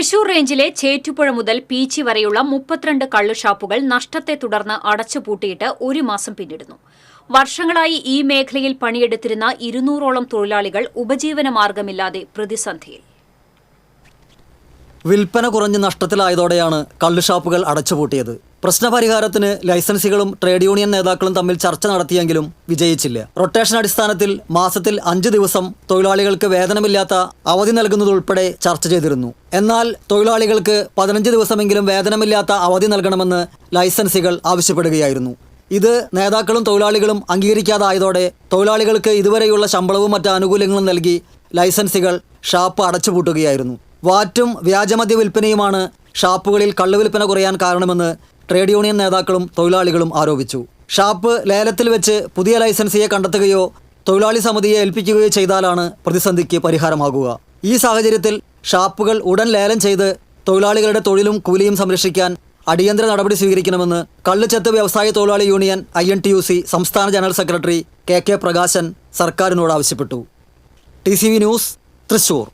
തൃശൂർ റേഞ്ചിലെ ചേറ്റുപുഴ മുതൽ പീച്ചി വരെയുള്ള മുപ്പത്തിരണ്ട് കള്ളുഷാപ്പുകൾ നഷ്ടത്തെ തുടർന്ന് അടച്ചുപൂട്ടിയിട്ട് ഒരു മാസം പിന്നിടുന്നു. വർഷങ്ങളായി ഈ മേഖലയിൽ പണിയെടുത്തിരുന്ന ഇരുന്നൂറോളം തൊഴിലാളികൾ ഉപജീവന മാർഗമില്ലാതെ പ്രതിസന്ധിയിൽ. വിൽപ്പന കുറഞ്ഞ് നഷ്ടത്തിലായതോടെയാണ് കള്ളുഷാപ്പുകൾ അടച്ചുപൂട്ടിയത്. പ്രശ്നപരിഹാരത്തിന് ലൈസൻസികളും ട്രേഡ് യൂണിയൻ നേതാക്കളും തമ്മിൽ ചർച്ച നടത്തിയെങ്കിലും വിജയിച്ചില്ല. റൊട്ടേഷൻ അടിസ്ഥാനത്തിൽ മാസത്തിൽ അഞ്ച് ദിവസം തൊഴിലാളികൾക്ക് വേതനമില്ലാത്ത അവധി നൽകുന്നതുൾപ്പെടെ ചർച്ച ചെയ്തിരുന്നു. എന്നാൽ തൊഴിലാളികൾക്ക് പതിനഞ്ച് ദിവസമെങ്കിലും വേതനമില്ലാത്ത അവധി നൽകണമെന്ന് ലൈസൻസികൾ ആവശ്യപ്പെടുകയായിരുന്നു. ഇത് നേതാക്കളും തൊഴിലാളികളും അംഗീകരിക്കാതായതോടെ തൊഴിലാളികൾക്ക് ഇതുവരെയുള്ള ശമ്പളവും മറ്റ് ആനുകൂല്യങ്ങളും നൽകി ലൈസൻസികൾ ഷാപ്പ് അടച്ചുപൂട്ടുകയായിരുന്നു. വാറ്റും വ്യാജമദ്യ വിൽപ്പനയുമാണ് ഷാപ്പുകളിൽ കള്ളുവിൽപ്പന കുറയാൻ കാരണമെന്ന് ട്രേഡ് യൂണിയൻ നേതാക്കളും തൊഴിലാളികളും ആരോപിച്ചു. ഷാപ്പ് ലേലത്തിൽ വെച്ച് പുതിയ ലൈസൻസിയെ കണ്ടെത്തുകയോ തൊഴിലാളി സമിതിയെ ഏൽപ്പിക്കുകയോ ചെയ്താലാണ് പ്രതിസന്ധിക്ക് പരിഹാരമാകുക. ഈ സാഹചര്യത്തിൽ ഷാപ്പുകൾ ഉടൻ ലേലം ചെയ്ത് തൊഴിലാളികളുടെ തൊഴിലും കൂലിയും സംരക്ഷിക്കാൻ അടിയന്തര നടപടി സ്വീകരിക്കണമെന്ന് കള്ളുചെത്ത് വ്യവസായ തൊഴിലാളി union I N T U C സംസ്ഥാന general secretary K K Prakashan സർക്കാരിനോട് ആവശ്യപ്പെട്ടു. T C V news Thrissur.